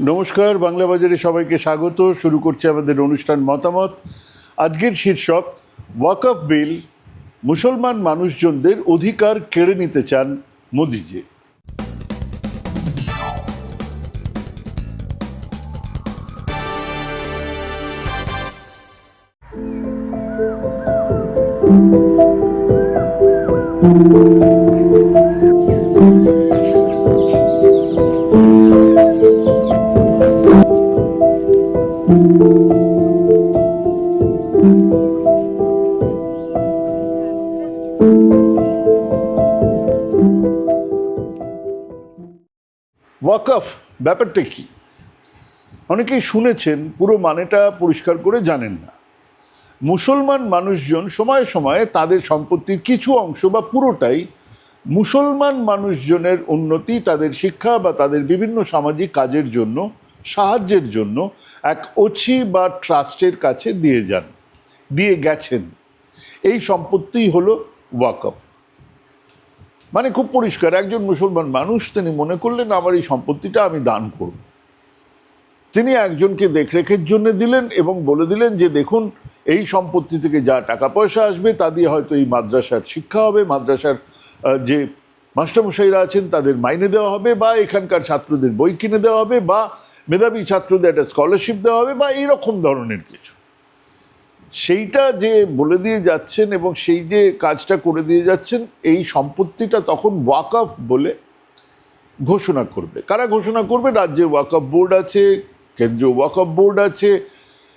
নমস্কার, বাংলা বাজারে সবাইকে স্বাগত। শুরু করছে আমাদের অনুষ্ঠান মতামত। আজকের শীর্ষক, ওয়াকফ বিল, মুসলমান মানুষজনদের অধিকার কেড়ে নিতে চান মোদিজি। ওয়াকফ ব্যাপারটা কি? অনেকেই শুনেছেন, পুরো মানেটা পরিষ্কার করে জানেন না। মুসলমান মানুষজন সময়ে সময়ে তাদের সম্পত্তির কিছু অংশ বা পুরোটাই মুসলমান মানুষজনের উন্নতি, তাদের শিক্ষা বা তাদের বিভিন্ন সামাজিক কাজের জন্য, সাহায্যের জন্য এক ওছি বা ট্রাস্টের কাছে দিয়ে যান, দিয়ে গেছেন। এই সম্পত্তি হলো ওয়াকফ মানে খুব পরিষ্কার, একজন মুসলমান মানুষ তিনি মনে করলেন, আমার এই সম্পত্তিটা আমি দান করব। তিনি একজনকে দেখরেখের জন্য দিলেন এবং বলে দিলেন যে, দেখুন, এই সম্পত্তি থেকে যা টাকা পয়সা আসবে, তা দিয়ে হয়তো এই মাদ্রাসার শিক্ষা হবে, মাদ্রাসার যে মাস্টারমশাইরা আছেন, তাদের মাইনে দেওয়া হবে বা এখানকার ছাত্রদের বই কিনে দেওয়া হবে বা মেধাবী ছাত্রদের একটা স্কলারশিপ দেওয়া হবে বা এইরকম ধরনের কিছু। সেইটা যে বলে দিয়ে যাচ্ছেন এবং সেই যে কাজটা করে দিয়ে যাচ্ছেন, এই সম্পত্তিটা তখন ওয়াকফ বলে ঘোষণা করবে। কারা ঘোষণা করবে? রাজ্যে ওয়াকফ বোর্ড আছে, কেন্দ্রীয় ওয়াকফ বোর্ড আছে,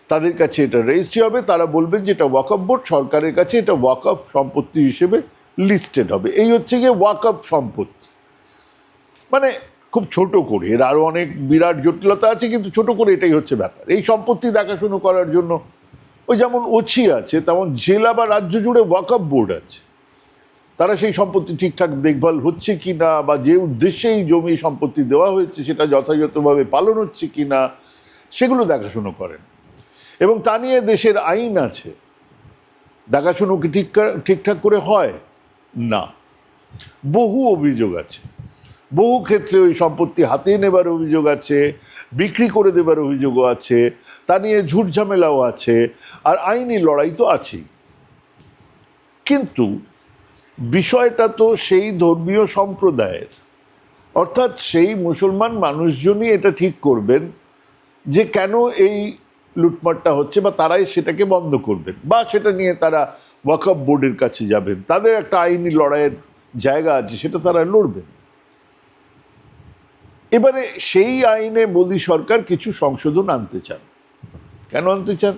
তাদের কাছে এটা রেজিস্ট্রি হবে। তারা বলবেন যে এটা ওয়াকফ বোর্ড, সরকারের কাছে এটা ওয়াকফ সম্পত্তি হিসেবে লিস্টেড হবে। এই হচ্ছে গিয়ে ওয়াকফ সম্পত্তি। মানে খুব ছোট করে, এর আরও অনেক বিরাট জটিলতা আছে, কিন্তু ছোট করে এটাই হচ্ছে ব্যাপার। এই সম্পত্তি দেখাশুনো করার জন্য ওই যেমন ওছি আছে, তেমন জেলা বা রাজ্য জুড়ে ওয়াকফ বোর্ড আছে। তারা সেই সম্পত্তি ঠিকঠাক দেখভাল হচ্ছে কি না, বা যে উদ্দেশ্যে এই জমি সম্পত্তি দেওয়া হয়েছে সেটা যথাযথভাবে পালন হচ্ছে কি না, সেগুলো দেখাশুনো করেন। এবং তা নিয়ে দেশের আইন আছে। দেখাশুনো কি ঠিক ঠিকঠাক করে হয়? না। বহু অভিযোগ আছে। বহু ক্ষেত্রে ওই সম্পত্তি হাতিয়ে নেবার অভিযোগ আছে, বিক্রি করে দেবার অভিযোগও আছে, তা নিয়ে ঝুট ঝামেলাও আছে, আর আইনি লড়াই তো আছেই। কিন্তু বিষয়টা তো সেই ধর্মীয় সম্প্রদায়ের। অর্থাৎ সেই মুসলমান মানুষজনই এটা ঠিক করবেন যে কেন এই লুটপাটটা হচ্ছে বা তারাই সেটাকে বন্ধ করবেন বা সেটা নিয়ে তারা ওয়াকফ বোর্ডের কাছে যাবেন। তাদের একটা আইনি লড়াইয়ের জায়গা আছে, সেটা তারা লড়বেন। এবারে সেই আইনে মোদী সরকার কিছু সংশোধন আনতে চান। কেন আনতে চান?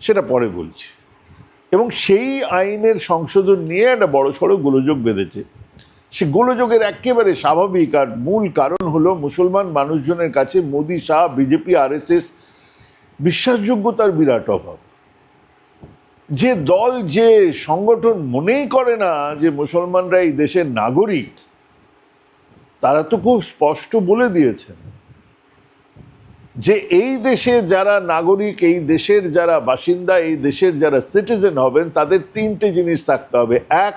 সেটা পরে বলছি। এবং সেই আইনের সংশোধন নিয়ে একটা বড় সড়ো গোলযোগ বেঁধেছে। সে গোলযোগের একেবারে স্বাভাবিক আর মূল কারণ হলো মুসলমান মানুষজনের কাছে মোদি শাহ, বিজেপি, আরএসএস বিশ্বাসযোগ্যতার বিরাট অভাব। যে দল, যে সংগঠন মনেই করে না যে মুসলমানরা এই দেশের নাগরিক তারা তো খুব স্পষ্ট বলে দিয়েছেন যে এই দেশে যারা নাগরিক, এই দেশের যারা বাসিন্দা, এই দেশের যারা সিটিজেন হবেন, তাদের তিনটে জিনিস থাকতে হবে। এক,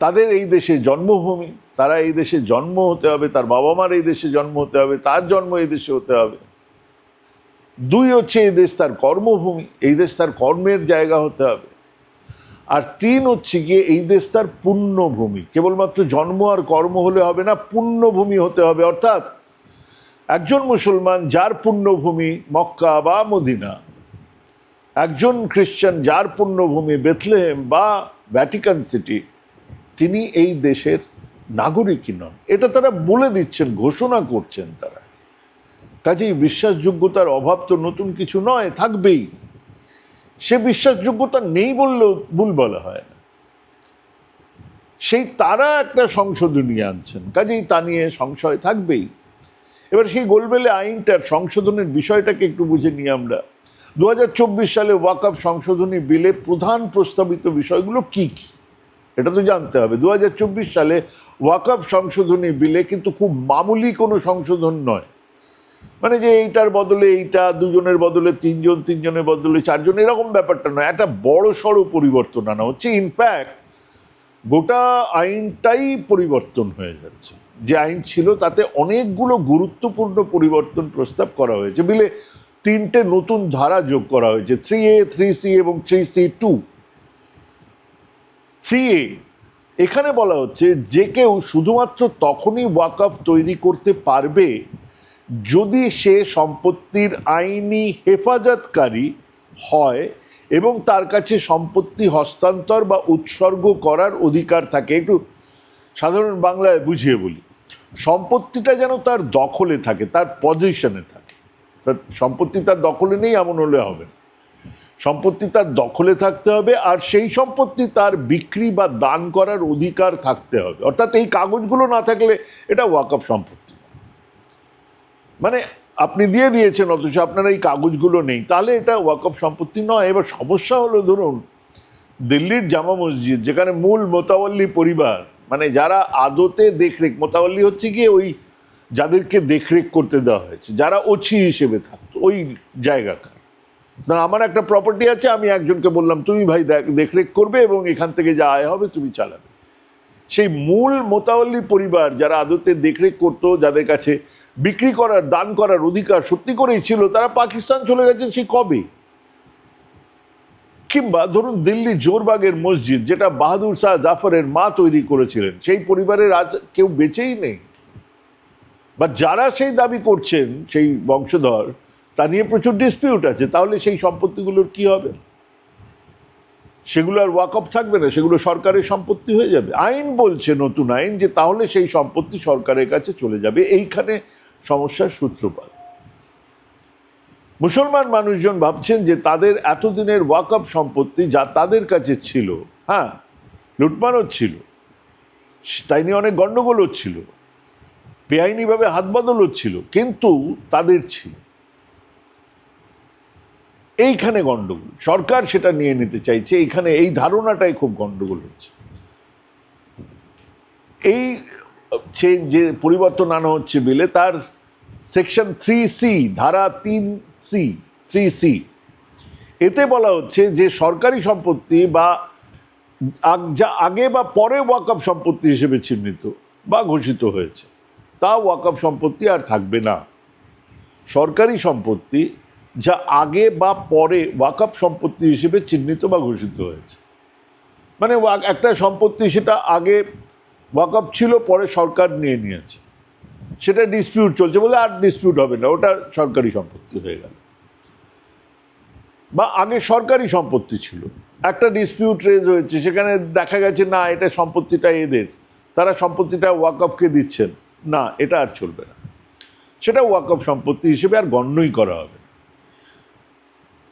তাদের এই দেশে জন্মভূমি, তারা এই দেশে জন্ম হতে হবে, তার বাবা মার এই দেশে জন্ম হতে হবে, তার জন্ম এই দেশে হতে হবে। দুই হচ্ছে এই দেশ তার কর্মভূমি, এই দেশ তার কর্মের জায়গা হতে হবে। আর তিন হচ্ছে গিয়ে এই দেশ তার পুণ্যভূমি। কেবলমাত্র জন্ম আর কর্ম হলে হবে না, পুণ্যভূমি হতে হবে। অর্থাৎ একজন মুসলমান যার পুণ্যভূমি মক্কা বা মদিনা, একজন খ্রিস্টান যার পুণ্যভূমি বেথলেহেম বা ভ্যাটিকান সিটি, তিনি এই দেশের নাগরিকই নন। এটা তারা বলে দিচ্ছেন, ঘোষণা করছেন তারা। কাজেই বিশ্বাসযোগ্যতার অভাব তো নতুন কিছু নয়, থাকবেই। সে বিশ্বাসযোগ্যতা নেই বললেও ভুল বলা হয় না। সেই তারা একটা সংশোধনী আনছেন। কাজেই তা নিয়ে সংশয় থাকবেই। এবার সেই গোলবেলে আইনটার সংশোধনের বিষয়টাকে একটু বুঝে নিই আমরা। দু হাজার চব্বিশ সালে ওয়াকআপ সংশোধনী বিলে প্রধান প্রস্তাবিত বিষয়গুলো কি কি? এটা তো জানতে হবে। দু হাজার চব্বিশ সালে ওয়াকআপ সংশোধনী বিলে কিন্তু খুব মামুলি কোনো সংশোধন নয়। মানে যে এইটার বদলে এইটা, দুজনের বদলে তিনজন, তিনজনের বদলে চারজন, এরকম ব্যাপারটা নয়। একটা বড় সড়ো পরিবর্তন আনা হচ্ছে। ইনফ্যাক্ট গোটা আইনটাই পরিবর্তন হয়ে যাচ্ছে। যে আইন ছিল, তাতে অনেকগুলো গুরুত্বপূর্ণ পরিবর্তন প্রস্তাব করা হয়েছে। বিলে তিনটে নতুন ধারা যোগ করা হয়েছে থ্রি এ থ্রি সি এবং three C two three A এখানে বলা হচ্ছে, যে কেউ শুধুমাত্র তখনই ওয়াকআপ তৈরি করতে পারবে যদি সে সম্পত্তির আইনি হেফাজতকারী হয় এবং তার কাছে সম্পত্তি হস্তান্তর বা উৎসর্গ করার অধিকার থাকে, একটু সাধারণ বাংলায় বুঝিয়ে বলি। সম্পত্তিটা যেন তার দখলে থাকে, তার পজিশনে থাকে। তার সম্পত্তি তার দখলে নেই, এমন হলে হবে সম্পত্তি তার দখলে থাকতে হবে আর সেই সম্পত্তি তার বিক্রি বা দান করার অধিকার থাকতে হবে। অর্থাৎ এই কাগজগুলো না থাকলে এটা ওয়াকআপ সম্পত্তি। মানে আপনি দিয়ে দিয়েছেন, অথচ আপনার এই কাগজগুলো নেই। তাহলে এটা ওয়াকআপ সম্পত্তি নয়। এবার সমস্যা হলো, ধরুন, দিল্লির জামা মসজিদ, যেখানে মূল মোতাবল্লি পরিবার মানে যারা আদতে দেখরেখ, মোতাবল্লি হচ্ছে গিয়ে ওই যাদেরকে দেখরেখ করতে দেওয়া হয়েছে, যারা ওছি হিসেবে থাকতো, ওই জায়গাকার। না, আমার একটা প্রপার্টি আছে, আমি একজনকে বললাম, তুমি ভাই দেখ- দেখরেখ করবে এবং এখান থেকে যা আয় হবে তুমি চালাবে। সেই মূল মোতাবল্লি পরিবার যারা আদতে দেখরেখ করতো, যাদের কাছে বিক্রি করার, দান করার অধিকার সত্যি করেই ছিল, তারা পাকিস্তান চলে গেছেন সেই কবে? কিংবা ধরুন দিল্লি জোরবাগের মসজিদ, যেটা বাহাদুর শাহ জাফরের মা তৈরি করেছিলেন, সেই পরিবারের আজ কেউ বেঁচেই নেই। বা যারা সেই দাবি করছেন, সেই বংশধর, তা নিয়ে প্রচুর ডিসপিউট আছে, তাহলে সেই সম্পত্তিগুলোর কি হবে? সেগুলো আর ওয়াকআপ থাকবে না, সেগুলো সরকারের সম্পত্তি হয়ে যাবে। আইন বলছে নতুন আইন যে তাহলে সেই সম্পত্তি সরকারের কাছে চলে যাবে, এইখানে সমস্যার সূত্রপাত। মুসলমান মানুষজন ভাবছেন যে তাদের এতদিনের ওয়াকআপ সম্পত্তি যা তাদের কাছে ছিল হ্যাঁ লুটমার ছিল, তাই নিয়ে অনেক গণ্ডগোল হচ্ছিল বেআইনিভাবে হাত বদল হচ্ছিল কিন্তু তাদের ছিল। এইখানে গণ্ডগোল, সরকার সেটা নিয়ে নিতে চাইছে, এইখানে এই ধারণাটাই খুব গণ্ডগোল হচ্ছে। এই যে- যে পরিবর্তন আনা হচ্ছে বিলে তার সেকশন থ্রি সি ধারা তিন সি থ্রি সি এতে বলা হচ্ছে যে সরকারি সম্পত্তি বা যা আগে বা পরে ওয়াকআপ সম্পত্তি হিসেবে চিহ্নিত বা ঘোষিত হয়েছে, তা ওয়াকআপ সম্পত্তি আর থাকবে না। সরকারি সম্পত্তি যা আগে বা পরে ওয়াকআপ সম্পত্তি হিসেবে চিহ্নিত বা ঘোষিত হয়েছে। মানে একটা সম্পত্তি সেটা আগে ওয়াকআপ ছিল, পরে সরকার নিয়ে নিয়েছে। সেটা ডিসপিউট চলছে বলে আর ডিসপিউট হবে না, ওটা সরকারি সম্পত্তি হয়ে গেল। বা আগে সরকারি সম্পত্তি ছিল, একটা ডিসপিউট রেজ হয়েছে, সেখানে দেখা গেছে, না, এটা সম্পত্তিটা এদের, তারা সম্পত্তিটা ওয়াকআপকে দিচ্ছেন, না, এটা আর চলবে না। সেটা ওয়াকআপ সম্পত্তি হিসেবে আর গণ্যই করা হবে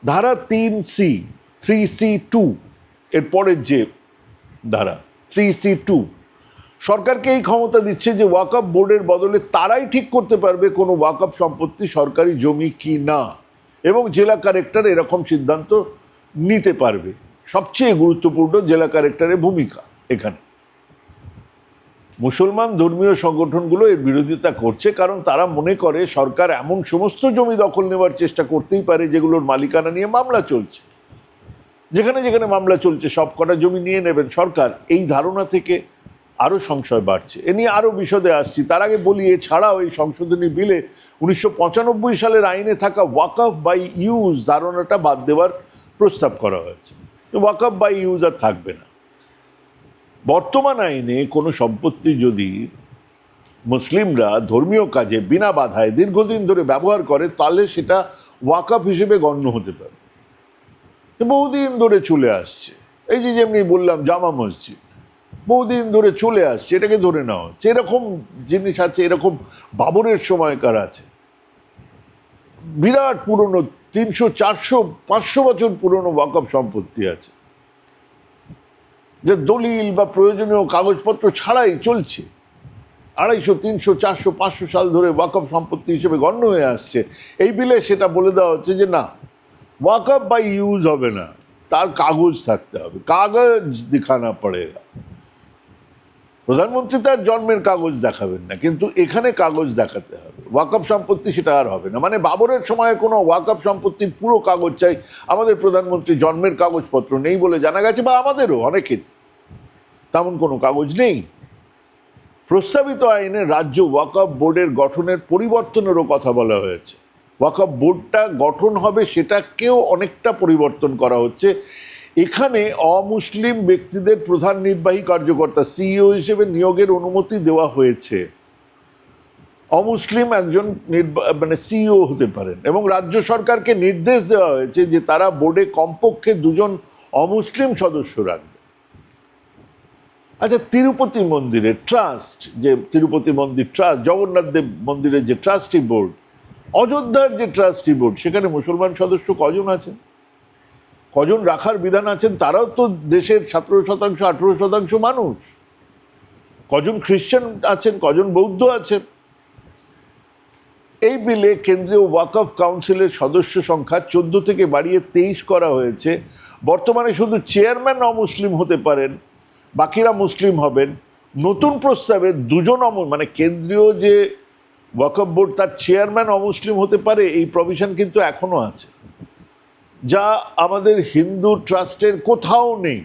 ধারা তিন সি, থ্রি সি টু, এর পরের যে ধারা, থ্রি সি টু সরকারকে এই ক্ষমতা দিচ্ছে যে ওয়াকআপ বোর্ডের বদলে তারাই ঠিক করতে পারবে কোনো ওয়াকআপ সম্পত্তি সরকারি জমি কি না। এবং জেলা কালেক্টর এরকম সিদ্ধান্ত নিতে পারবে। সবচেয়ে গুরুত্বপূর্ণ জেলা কালেক্টরের ভূমিকা এখানে। মুসলমান ধর্মীয় সংগঠনগুলো এর বিরোধিতা করছে কারণ তারা মনে করে সরকার এমন সমস্ত জমি দখল নেওয়ার চেষ্টা করতেই পারে যেগুলোর মালিকানা নিয়ে মামলা চলছে। যেখানে যেখানে মামলা চলছে সব কটা জমি নিয়ে নেবেন সরকার। এই ধারণা থেকে আরও সংশয় বাড়ছে। এ নিয়ে আরও বিশদে আসছি। তার আগে বলি, এছাড়াও এই সংশোধনী বিলে উনিশশো পঁচানব্বই সালের আইনে থাকা ওয়াকআপ বাই ইউজ ধারণাটা বাদ দেওয়ার প্রস্তাব করা হয়েছে। ওয়াকআপ বাই ইউজ আর থাকবে না। বর্তমান আইনে কোনো সম্পত্তি যদি মুসলিমরা ধর্মীয় কাজে বিনা বাধায় দীর্ঘদিন ধরে ব্যবহার করে, তাহলে সেটা ওয়াকআপ হিসেবে গণ্য হতে পারে। বহুদিন ধরে চলে আসছে। এই যে যেমনি বললাম, জামা মসজিদ। বহুদিন ধরে চলে আসছে, এটাকে ধরে হচ্ছে এরকম জিনিস আছে, এরকম বাবরের সময়কার আছে। বিরাট পুরনো, তিনশো, চারশো, পাঁচশো বছর পুরনো ওয়াকআপ সম্পত্তি আছে। যে দলিল বা প্রয়োজনীয় কাগজপত্র ছাড়াই চলছে। আড়াইশো, তিনশো, চারশো, পাঁচশো সাল ধরে ওয়াকআপ সম্পত্তি হিসেবে গণ্য হয়ে আসছে। এই বিলে সেটা বলে দেওয়া হচ্ছে যে, না ওয়াকআপ বাই ইউজ হবে না। তার কাগজ থাকতে হবে। কাগজ দিখানা পড়েগা প্রধানমন্ত্রী তার জন্মের কাগজ দেখাবেন না, কিন্তু এখানে কাগজ দেখাতে হবে। ওয়াকআপ সম্পত্তি সেটা আর হবে না। মানে বাবরের সময় কোনো ওয়াকআপ সম্পত্তির পুরো কাগজ চাই, আমাদের প্রধানমন্ত্রী জন্মের কাগজপত্র নেই বলে জানা গেছে, বা আমাদেরও অনেকের। তেমন কোনো কাগজ নেই। প্রস্তাবিত আইনে রাজ্য ওয়াকআপ বোর্ডের গঠনের পরিবর্তনেরও কথা বলা হয়েছে। ওয়াকআপ বোর্ডটা গঠন হবে সেটাকেও অনেকটা পরিবর্তন করা হচ্ছে। এখানে অমুসলিম ব্যক্তিদের প্রধান নির্বাহী কার্যকর্তা, সিইও হিসেবে নিয়োগের অনুমতি দেওয়া হয়েছে। অমুসলিম একজন মানে সিইও হতে পারেন এবং রাজ্য সরকারকে নির্দেশ দেওয়া হয়েছে যে তারা বোর্ডে কমপক্ষে দুজন অমুসলিম সদস্য রাখবে। আচ্ছা তিরুপতি মন্দিরের ট্রাস্ট, যে তিরুপতি মন্দির ট্রাস্ট, জগন্নাথ দেব মন্দিরের যে ট্রাস্টি বোর্ড, অযোধ্যার যে ট্রাস্টি বোর্ড, সেখানে মুসলমান সদস্য কজন আছেন? কজন রাখার বিধান আছেন? তারাও তো দেশের সতেরো শতাংশ, আঠেরো শতাংশ মানুষ। কজন খ্রিস্টান আছেন, কজন বৌদ্ধ আছেন? এই বিলে কেন্দ্রীয় ওয়াকফ কাউন্সিলের সদস্য সংখ্যা চোদ্দ থেকে বাড়িয়ে তেইশ করা হয়েছে। বর্তমানে শুধু চেয়ারম্যান অমুসলিম হতে পারেন, বাকিরা মুসলিম হবেন। নতুন প্রস্তাবে দুজন অম মানে কেন্দ্রীয় যে ওয়াকফ বোর্ড, তার চেয়ারম্যান অমুসলিম হতে পারে, এই প্রভিশন কিন্তু এখনও আছে। যা আমাদের হিন্দু ট্রাস্টের কোথাও নেই।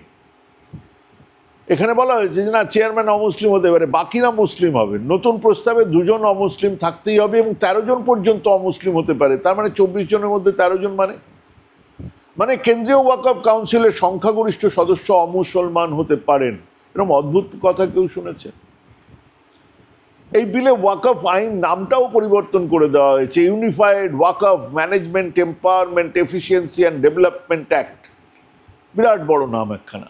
এখানে বলা হয়েছে যে, না, চেয়ারম্যান অমুসলিম হতে পারে, বাকিরা মুসলিম হবে। নতুন প্রস্তাবে দুজন অমুসলিম থাকতেই হবে এবং তেরো জন পর্যন্ত অমুসলিম হতে পারে। তার মানে চব্বিশ জনের মধ্যে তেরো জন মানে? মানে কেন্দ্রীয় ওয়াকফ কাউন্সিলের সংখ্যাগরিষ্ঠ সদস্য অমুসলমান হতে পারেন। এরকম অদ্ভুত কথা কেউ শুনেছে? এই বিলে ওয়াকফ আইন নামটাও পরিবর্তন করে দেওয়া হয়েছে। Unified Waqf management empowerment efficiency and development act বিরাট বড় নাম একখানা।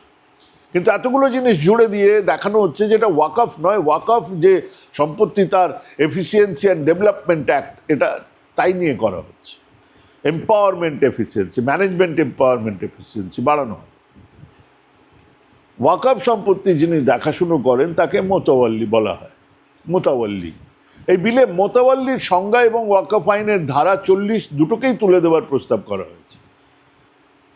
কিন্তু এতগুলো জিনিস জুড়ে দিয়ে দেখানো হচ্ছে যেটা ওয়াকফ নয় ওয়াকফ যে সম্পত্তি তার এফিসিয়েন্সি অ্যান্ড ডেভেলপমেন্ট অ্যাক্ট এটা তাই নিয়ে করা হচ্ছে। Empowerment efficiency management empowerment efficiency বাড়ানো ওয়াকফ সম্পত্তি যিনি দেখাশুনো করেন তাকে মোতাওয়াল্লি বলা হয়। মোতাওয়াল্লি এই বিলে মোতাওয়াল্লির সংজ্ঞা এবং ওয়াকফ আইনের ধারা চল্লিশ দুটোকেই তুলে দেওয়ার প্রস্তাব করা হয়েছে।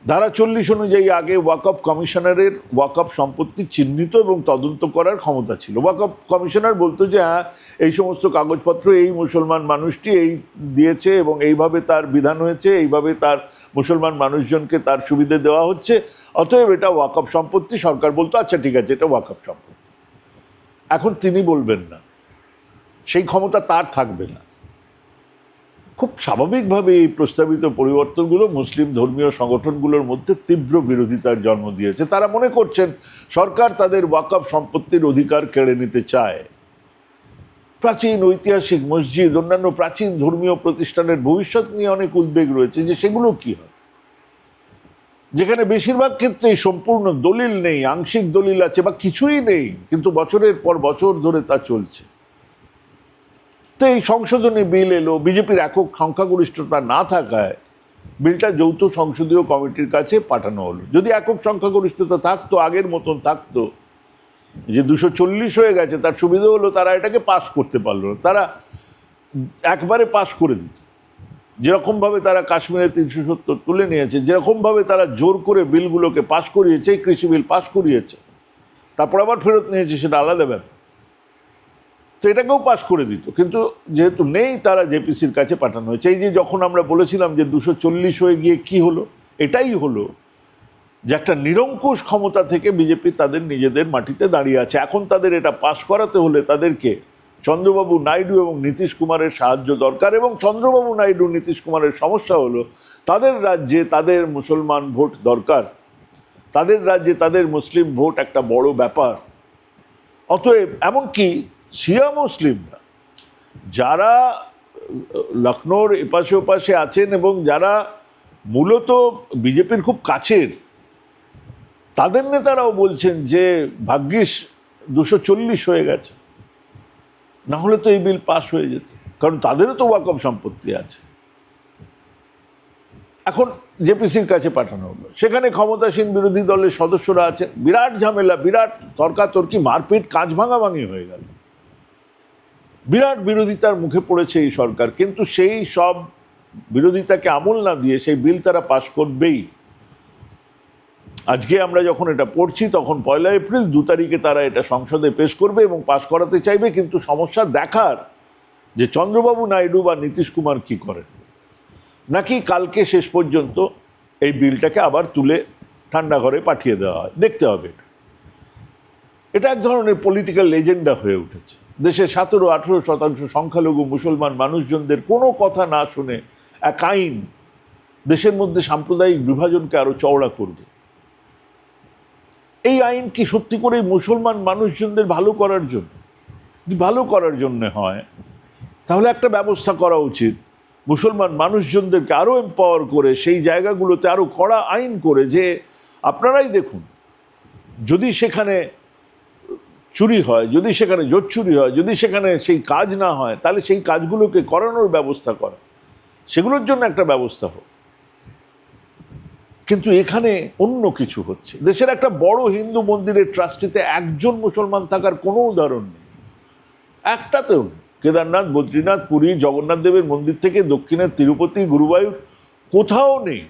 ধারা চল্লিশ অনুযায়ী আগে ওয়াকফ কমিশনারের ওয়াকফ সম্পত্তি চিহ্নিত এবং তদন্ত করার ক্ষমতা ছিল। ওয়াকফ কমিশনার বলতো যে হ্যাঁ এই সমস্ত কাগজপত্র, এই মুসলমান মানুষটি এই দিয়েছে এবং এইভাবে তার বিধান হয়েছে, এইভাবে তার মুসলমান মানুষজনকে তার সুবিধে দেওয়া হচ্ছে। অতএব এটা ওয়াকফ সম্পত্তি। সরকার বলতো আচ্ছা ঠিক আছে, এটা ওয়াকফ সম্পত্তি। এখন তিনি বলবেন না। সেই ক্ষমতা তার থাকবে না। খুব স্বাভাবিকভাবে এই প্রস্তাবিত পরিবর্তনগুলো মুসলিম ধর্মীয় সংগঠনগুলোর মধ্যে তীব্র বিরোধিতার জন্ম দিয়েছে। তারা মনে করছেন, সরকার তাদের ওয়াকফ সম্পত্তির অধিকার কেড়ে নিতে চায়। প্রাচীন ঐতিহাসিক মসজিদ, অন্যান্য প্রাচীন ধর্মীয় প্রতিষ্ঠানের ভবিষ্যৎ নিয়ে অনেক উদ্বেগ রয়েছে যে সেগুলো কি হয় যেখানে বেশিরভাগ ক্ষেত্রেই সম্পূর্ণ দলিল নেই, আংশিক দলিল আছে বা কিছুই নেই, কিন্তু বছরের পর বছর ধরে তা চলছে। তো এই সংশোধনী বিল এলো, বিজেপির একক সংখ্যাগরিষ্ঠতা না থাকায় বিলটা যৌথ সংসদীয় কমিটির কাছে পাঠানো হলো। যদি একক সংখ্যাগরিষ্ঠতা থাকতো, আগের মতন থাকতো, যে দুশো চল্লিশ হয়ে গেছে, তার সুবিধা হলো তারা এটাকে পাশ করতে পারল না। তারা একবারে পাশ করে দিত। যেরকমভাবে তারা কাশ্মীরে তিনশো সত্তর তুলে নিয়েছে, যেরকমভাবে তারা জোর করে বিলগুলোকে পাশ করিয়েছে, এই কৃষি বিল পাশ করিয়েছে, তারপর আবার ফেরত নিয়েছে, সেটা আলাদা ব্যাপার। তো এটাকেও পাশ করে দিত। কিন্তু যেহেতু নেই, তারা জেপিসির কাছে পাঠানো হয়েছে। এই যে যখন আমরা বলেছিলাম যে দুশো চল্লিশ হয়ে গিয়ে কি হলো, এটাই হলো যে একটা নিরঙ্কুশ ক্ষমতা থেকে বিজেপি তাদের নিজেদের মাটিতে দাঁড়িয়ে আছে। এখন তাদের এটা পাশ করাতে হলে তাদেরকে চন্দ্রবাবু নাইডু এবং নীতিশ কুমারের সাহায্য দরকার এবং চন্দ্রবাবু নাইডু, নীতিশ কুমারের সমস্যা হলো তাদের রাজ্যে তাদের মুসলমান ভোট দরকার। তাদের রাজ্যে তাদের মুসলিম ভোট একটা বড় ব্যাপার। অতএব এমনকি শিয়া মুসলিমরা যারা লখনৌর এপাশে ওপাশে আছেন এবং যারা মূলত বিজেপির খুব কাছের, তাদের নেতারাও বলছেন যে ভাগ্যিস দুশো চল্লিশ হয়ে গেছে। না হলে তো এই বিল পাশ হয়ে যেত। কারণ তাদেরও তো ওয়াকফ সম্পত্তি আছে। এখন জেপিসির কাছে পাঠানো হলো। সেখানে ক্ষমতাসীন বিরোধী দলের সদস্যরা আছেন। বিরাট ঝামেলা, বিরাট তর্কাতর্কি, মারপিট, কাজ ভাঙাভাঙি হয়ে গেল। বিরাট বিরোধিতার মুখে পড়েছে এই সরকার, কিন্তু সেই সব বিরোধিতাকে আমল না দিয়ে সেই বিল তারা পাশ করবেই। আজকে আমরা যখন এটা পড়ছি, তখন পয়লা এপ্রিল দু তারিখে তারা এটা সংসদে পেশ করবে এবং পাশ করাতে চাইবে, কিন্তু সমস্যা দেখার যে চন্দ্রবাবু নাইডু বা নীতিশ কুমার কি করেন? নাকি কালকে শেষ পর্যন্ত এই বিলটাকে আবার তুলে ঠান্ডা ঘরে পাঠিয়ে দেওয়া হয়? দেখতে হবে এটা। এক ধরনের পলিটিক্যাল এজেন্ডা হয়ে উঠেছে। দেশের সতেরো, আঠেরো শতাংশ সংখ্যালঘু মুসলমান মানুষজনদের কোনো কথা না শুনে এক আইন দেশের মধ্যে সাম্প্রদায়িক বিভাজনকে আরও চওড়া করবে। এই আইন কি সত্যি করে মুসলমান মানুষজনদের ভালো করার জন্য? যদি ভালো করার জন্য হয়, তাহলে একটা ব্যবস্থা করা উচিত। মুসলমান মানুষজনদেরকে আরও এম্পাওয়ার করে, সেই জায়গাগুলোতে আরও কড়া আইন করে যে আপনারাই দেখুন, যদি সেখানে চুরি হয়, যদি সেখানে জোট চুরি হয়, যদি সেখানে সেই কাজ না হয়, তাহলে সেই কাজগুলোকে করানোর ব্যবস্থা করা। সেগুলোর জন্য একটা ব্যবস্থা হোক। কিন্তু এখানে অন্য কিছু হচ্ছে। দেশের একটা বড় হিন্দু মন্দিরের ট্রাস্টিতে একজন মুসলমান থাকার কোনো উদাহরণ নেই। একটাতেও কেদারনাথ, বদ্রীনাথ, পুরী, জগন্নাথ দেবের মন্দির থেকে দক্ষিণের তিরুপতি, গুরুবায়ুর কোথাও নেই।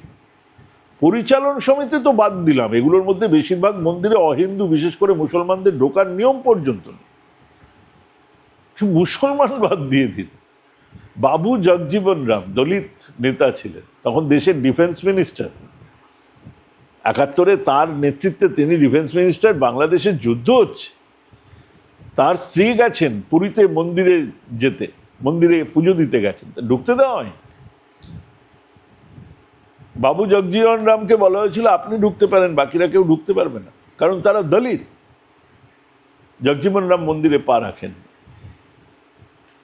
পরিচালন সমিতি তো বাদ দিলাম। এগুলোর মধ্যে বেশিরভাগ মন্দিরে অহিন্দু, বিশেষ করে মুসলমানদের ঢোকার নিয়ম পর্যন্ত মুসলমান বাদ দিয়ে দিন বাবু জগজীবন রাম দলিত নেতা ছিলেন। তখন দেশের ডিফেন্স মিনিস্টার। একাত্তরে তার নেতৃত্বে তিনি ডিফেন্স মিনিস্টার। বাংলাদেশের যুদ্ধ হচ্ছে। তার স্ত্রী গেছেন পুরীতে মন্দিরে যেতে। মন্দিরে পুজো দিতে গেছেন। ঢুকতে দেওয়া হয় বাবু জগজীবন রামকে বলা হয়েছিল, আপনি ঢুকতে পারেন, বাকিরা কেউ ঢুকতে পারবে না। কারণ তারা দলিত জগজীবন রাম মন্দিরে পা রাখেন।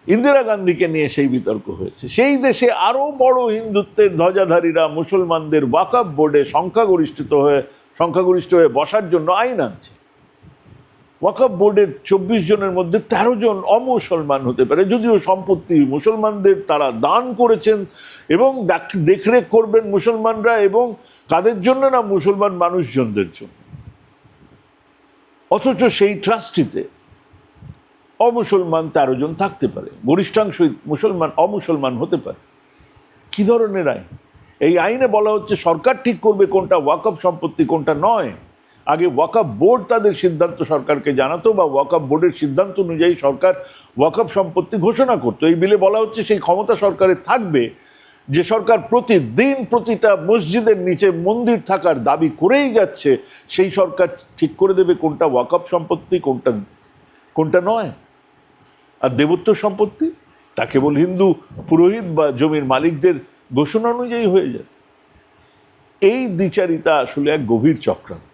ইন্দিরা গান্ধীকে নিয়ে সেই বিতর্ক হয়েছে। সেই দেশে আরও বড় হিন্দুত্বের ধ্বজাধারীরা মুসলমানদের ওয়াকাব বোর্ডে সংখ্যাগরিষ্ঠিত হয়ে, সংখ্যাগরিষ্ঠ হয়ে বসার জন্য আইন আনছে। ওয়াকাব বোর্ডের চব্বিশ জনের মধ্যে তেরো জন অমুসলমান হতে পারে, যদিও সম্পত্তি মুসলমানদের তারা দান করেছেন এবং দেখ- দেখরেখ করবেন মুসলমানরা এবং কাদের জন্য না মুসলমান মানুষজনদের জন্য। অথচ সেই ট্রাস্টিতে অমুসলমান তেরো জন থাকতে পারে গরিষ্ঠাংশই মুসলমান অমুসলমান হতে পারে। কি ধরনের আইন? এই আইনে বলা হচ্ছে সরকার ঠিক করবে কোনটা ওয়াকফ সম্পত্তি, কোনটা নয়। আগে ওয়াকফ বোর্ড তাদের সিদ্ধান্ত সরকারকে জানাতো বা ওয়াকফ বোর্ডের সিদ্ধান্ত অনুযায়ী সরকার ওয়াকফ সম্পত্তি ঘোষণা করতো। এই বিলে বলা হচ্ছে সেই ক্ষমতা সরকারের থাকবে, যে সরকার প্রতিদিন প্রতিটা মসজিদের নিচে মন্দির থাকার দাবি করেই যাচ্ছে, সেই সরকার ঠিক করে দেবে কোনটা ওয়াকফ সম্পত্তি, কোনটা কোনটা নয়। আর দেবত্ব সম্পত্তি, তা কেবল হিন্দু পুরোহিত বা জমির মালিকদের ঘোষণা অনুযায়ী হয়ে যায়। এই দ্বিচারিতা আসলে এক গভীর চক্রান্ত।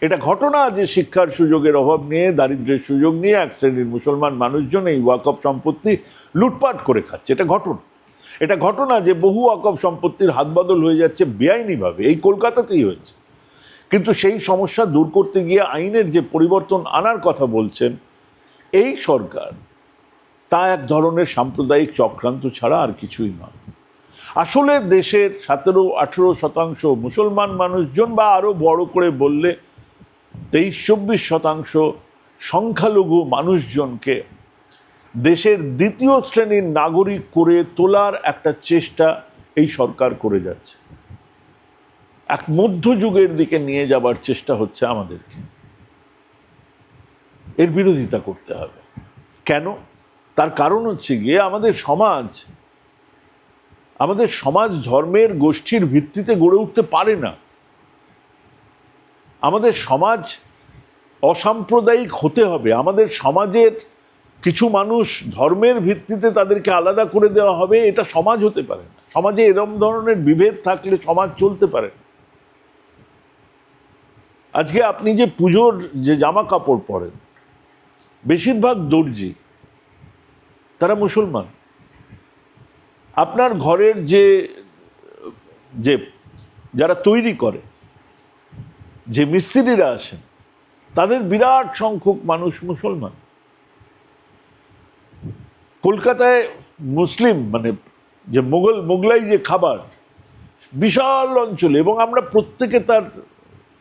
এটা ঘটনা যে শিক্ষার সুযোগের অভাব নিয়ে দারিদ্র্যের সুযোগ নিয়ে এক শ্রেণির মুসলমান মানুষজন এই ওয়াকফ সম্পত্তি লুটপাট করে খাচ্ছে। এটা ঘটনা। এটা ঘটনা যে বহু ওয়াকফ সম্পত্তির হাত বদল হয়ে যাচ্ছে বেআইনিভাবে। এই কলকাতাতেই হয়েছে। কিন্তু সেই সমস্যা দূর করতে গিয়ে আইনের যে পরিবর্তন আনার কথা বলছেন, এই সরকার তা এক ধরনের সাম্প্রদায়িক চক্রান্ত ছাড়া আর কিছুই নয়। আসলে দেশের সতেরো আঠেরো শতাংশ মুসলমান মানুষজন বা আরও বড় করে বললে তেইশ চব্বিশ শতাংশ সংখ্যালঘু মানুষজনকে দেশের দ্বিতীয় শ্রেণির নাগরিক করে তোলার একটা চেষ্টা এই সরকার করে যাচ্ছে। এক মধ্যযুগের দিকে নিয়ে যাবার চেষ্টা হচ্ছে আমাদেরকে। এর বিরোধিতা করতে হবে। কেন? তার কারণ হচ্ছে গিয়ে আমাদের সমাজ আমাদের সমাজ ধর্মের গোষ্ঠীর ভিত্তিতে গড়ে উঠতে পারে না। আমাদের সমাজ অসাম্প্রদায়িক হতে হবে। আমাদের সমাজের কিছু মানুষ ধর্মের ভিত্তিতে তাদেরকে আলাদা করে দেওয়া হবে, এটা সমাজ হতে পারে না। সমাজে এরম ধরনের বিভেদ থাকলে সমাজ চলতে পারে না। আজকে আপনি যে পুজোর যে জামা কাপড় পরেন, বেশিরভাগ দর্জি, তারা মুসলমান। আপনার ঘরের যে যে, যারা তৈরি করে যে মিস্ত্রিরা আসেন, তাদের বিরাট সংখ্যক মানুষ মুসলমান। কলকাতায় মুসলিম মানে যে মোগল, মোগলাই যে খাবার, বিশাল অঞ্চলে, এবং আমরা প্রত্যেকে তার,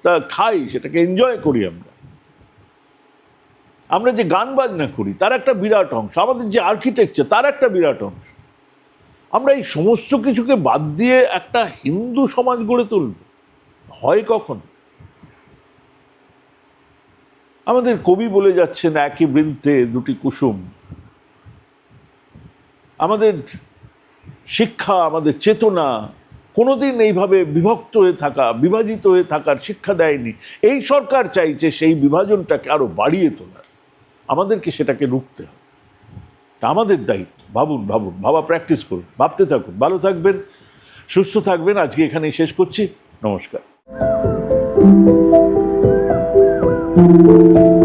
তা খাই, সেটাকে এনজয় করি আমরা। আমরা যে গান বাজনা করি, তার একটা বিরাট অংশ, আমাদের যে আর্কিটেকচার তার একটা বিরাট অংশ। আমরা এই সমস্ত কিছুকে বাদ দিয়ে একটা হিন্দু সমাজ গড়ে তুলব। হয় কখন? আমাদের কবি বলে যাচ্ছেন একই বৃন্তে দুটি কুসুম। আমাদের শিক্ষা, আমাদের চেতনা কোনোদিন এইভাবে বিভক্ত হয়ে থাকা, বিভাজিত হয়ে থাকার শিক্ষা দেয়নি। এই সরকার চাইছে সেই বিভাজনটাকে আরও বাড়িয়ে তোলার। আমাদেরকে সেটাকে রুখতে হবে। আমাদের দায়িত্ব। ভাবুন ভাবুন, ভাবা প্র্যাকটিস করুন। ভাবতে থাকুন। ভালো থাকবেন, সুস্থ থাকবেন। আজকে এখানেই শেষ করছি। নমস্কার। Thank you.